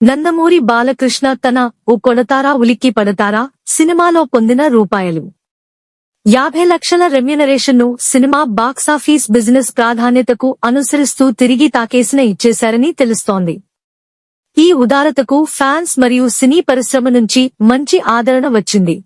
నందమూరి బాలకృష్ణ తన ఓ కొడతారా ఉలిక్కి పడతారా సినిమాలో పొందిన రూపాయలు. యాభై లక్షల రెమ్యునరేషన్ను సినిమా బాక్సాఫీస్ బిజినెస్ ప్రాధాన్యతకు అనుసరిస్తూ తిరిగి తాకేసిన ఇచ్చేశారని తెలుస్తోంది. ఈ ఉదారతకు ఫ్యాన్స్ మరియు సినీ పరిశ్రమ నుంచి మంచి ఆదరణ వచ్చింది.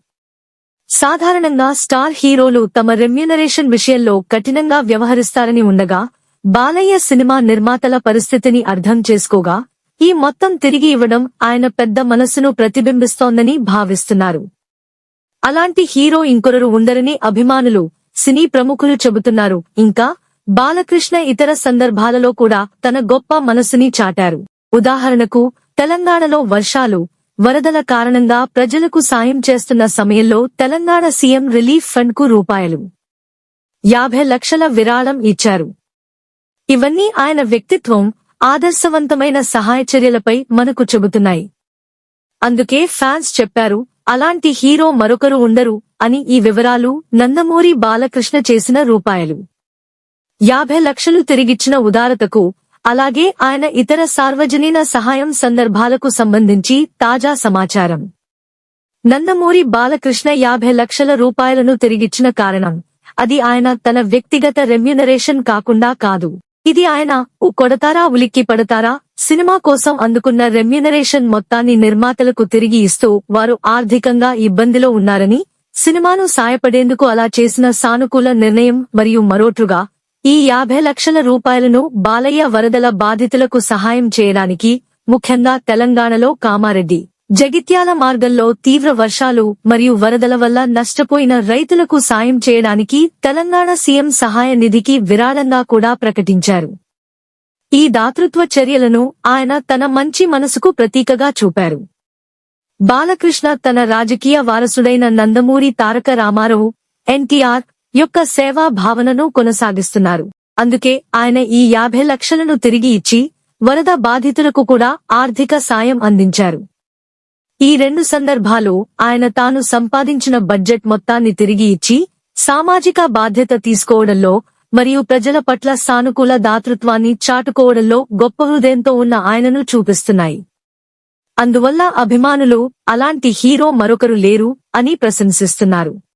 సాధారణంగా స్టార్ హీరోలు తమ రెమ్యునరేషన్ విషయంలో కఠినంగా వ్యవహరిస్తారని ఉండగా బాలయ్య సినిమా నిర్మాతల పరిస్థితిని అర్థం చేసుకోగా ఈ మొత్తం తిరిగి ఇవ్వడం ఆయన పెద్ద మనసును ప్రతిబింబిస్తోందని భావిస్తున్నారు. అలాంటి హీరో ఇంకొరరు ఉండరని అభిమానులు సినీ ప్రముఖులు చెబుతున్నారు. ఇంకా బాలకృష్ణ ఇతర సందర్భాలలో కూడా తన గొప్ప మనసుని చాటారు. ఉదాహరణకు తెలంగాణలో వర్షాలు వరదల కారణంగా ప్రజలకు సాయం చేస్తున్న సమయంలో తెలంగాణ సీఎం రిలీఫ్ ఫండ్కు రూపాయలు. యాభై లక్షల విరాళం ఇచ్చారు. ఇవన్నీ ఆయన వ్యక్తిత్వం ఆదర్శవంతమైన సహాయ చర్యలపై మనకు చెబుతున్నాయి. అందుకే ఫ్యాన్స్ చెప్పారు అలాంటి హీరో మరొకరు ఉండరు అని ఈ వివరాలు నందమూరి బాలకృష్ణ చేసిన రూపాయలు. యాభై లక్షలు తిరిగిచ్చిన ఉదారతకు అలాగే ఆయన ఇతర సార్వజనీన సహాయం సందర్భాలకు సంబంధించి తాజా సమాచారం. నందమూరి బాలకృష్ణ యాభై లక్షల రూపాయలను తిరిగిచ్చిన కారణం అది ఆయన తన వ్యక్తిగత రెమ్యునరేషన్ కాకుండా కాదు. ఇది ఆయన ఓ కొడతారా ఉలిక్కి పడతారా? సినిమా కోసం అందుకున్న రెమ్యునరేషన్ మొత్తాన్ని నిర్మాతలకు తిరిగి ఇస్తూ వారు ఆర్థికంగా ఇబ్బందిలో ఉన్నారని సినిమాను సాయపడేందుకు అలా చేసిన సానుకూల నిర్ణయం మరియు మరోట్రుగా ఈ యాభై లక్షల రూపాయలను బాలయ్య వరదల బాధితులకు సహాయం చేయడానికి ముఖ్యంగా తెలంగాణలో కామారెడ్డి. జగిత్యాల మార్గంలో తీవ్ర వర్షాలు మరియు వరదల వల్ల నష్టపోయిన రైతులకు సాయం చేయడానికి తెలంగాణ సీఎం సహాయ నిధికి విరాళంగా కూడా ప్రకటించారు. ఈ దాతృత్వ చర్యలను ఆయన తన మంచి మనసుకు ప్రతీకగా చూపారు. బాలకృష్ణ తన రాజకీయ వారసుడైన నందమూరి తారక రామారావు ఎన్టీఆర్ యొక్క సేవా భావనను కొనసాగిస్తున్నారు. అందుకే ఆయన ఈ యాభై లక్షలను తిరిగి ఇచ్చి వరద బాధితులకు కూడా ఆర్థిక సాయం అందించారు. ఈ రెండు సందర్భాలు ఆయన తాను సంపాదించిన బడ్జెట్ మొత్తాన్ని తిరిగి ఇచ్చి సామాజిక బాధ్యత తీసుకోవడంలో మరియు ప్రజల పట్ల సానుకూల దాతృత్వాన్ని చాటుకోవడంలో గొప్ప హృదయంతో ఉన్న ఆయనను చూపిస్తున్నాయి. అందువల్ల అభిమానులు అలాంటి హీరో మరొకరు లేరు అని ప్రశంసిస్తున్నారు.